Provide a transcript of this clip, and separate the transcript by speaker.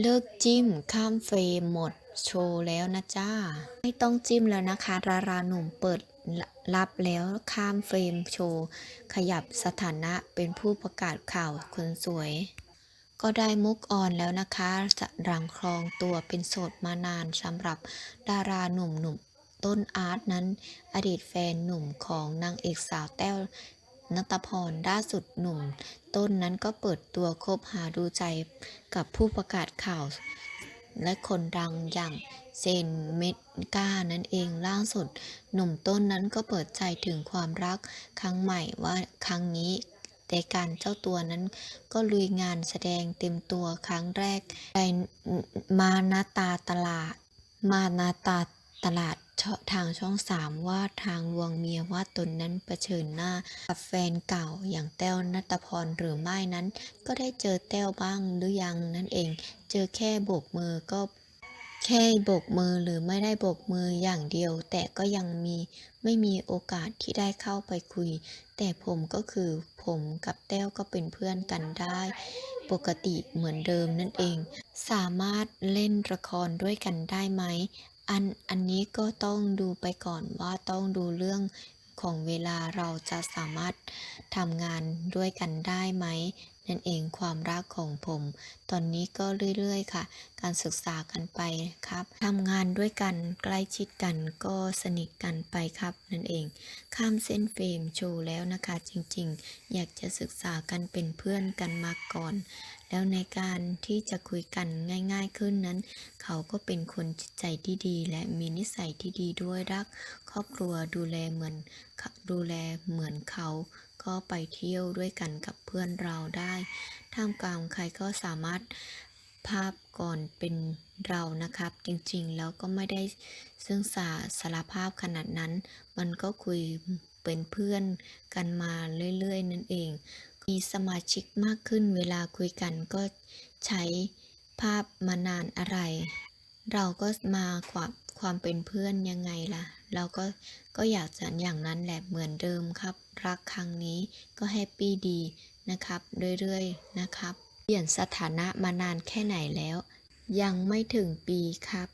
Speaker 1: เลิกจิ้มข้ามเฟรมหมดโชว์แล้วนะจ้า ไม่ต้องจิ้มแล้วนะคะดาราหนุ่มเปิดรับแล้วข้ามเฟรมโชว์ ขยับสถานะเป็นผู้ประกาศข่าวคนสวย ก็ได้มุกออนแล้วนะคะจะรังครองตัวเป็นโสดมานานสำหรับดาราหนุ่มหนุ่มต้นอาร์ตนั้น อดีตแฟนหนุ่มของนางเอกสาวแต้ว นัตพรล่าสุดหนุ่ม ต้นนั้นก็เปิดตัวคบหาดูใจกับผู้ประกาศข่าว และคนดังอย่างเซนเมดกานั่นเองล่าสุด หนุ่มต้นนั้นก็เปิดใจถึงความรักครั้งใหม่ว่าครั้งนี้แต่การเจ้าตัวนั้นก็ลุยงานแสดงเต็มตัวครั้งแรกในมานาตาตลาด มานาตา ตลาดทางช่องสามว่าทางวงเมียว่าตนนั้นเผชิญหน้ากับแฟนเก่าอย่างแต้วนัตพรหรือไม่นั้น ก็ได้เจอแต้วบ้างหรือยังนั่นเอง เจอแค่โบกมือก็แค่โบกมือหรือไม่ได้โบกมืออย่างเดียว แต่ก็ยังมีไม่มีโอกาสที่ได้เข้าไปคุย แต่ผมก็คือผมกับแต้วก็เป็นเพื่อนกันได้ ปกติเหมือนเดิมนั่นเอง สามารถเล่นละครด้วยกันได้ไหม อันอันนี้ก็ต้องดูไปก่อนว่าต้องดูเรื่องของเวลาเราจะสามารถทำงานด้วยกันได้ไหมนั่นเองความรักของผม ตอนนี้ก็เรื่อยๆ ค่ะ การศึกษากันไปครับทำงานด้วยกันใกล้ชิดกันก็สนิทกันไปครับนั่นเอง ข้ามเส้นเฟรมโชว์แล้วนะคะจริงๆ อยากจะศึกษากันเป็นเพื่อนกันมาก่อน แล้วในการที่จะคุยกันง่าย ๆขึ้นนั้น เขาก็เป็นคนจิตใจที่ดี และมีนิสัยที่ดีด้วยรัก ครอบครัวดูแลเหมือนดูแลเหมือนเขา ก็ไปเที่ยวด้วยกันกับเพื่อนเราได้ท่ามกลางใครก็สามารถภาพก่อนเป็นเรานะครับ จริงๆ แล้วก็ไม่ได้ซึ่งสาสารภาพขนาดนั้น มันก็คุยเป็นเพื่อนกันมาเรื่อยๆ นั่นเอง มีสมาชิกมากขึ้นเวลาคุยกันก็ใช้ภาพมานานอะไร เราก็มาความความเป็นเพื่อนยังไงล่ะ เราก็ก็อยากจะอย่างนั้นแหละเหมือนเดิมครับ รักครั้งนี้ก็แฮปปี้ดีนะครับ เรื่อยๆนะครับ เปลี่ยนสถานะมานานแค่ไหนแล้ว ยังไม่ถึงปีครับ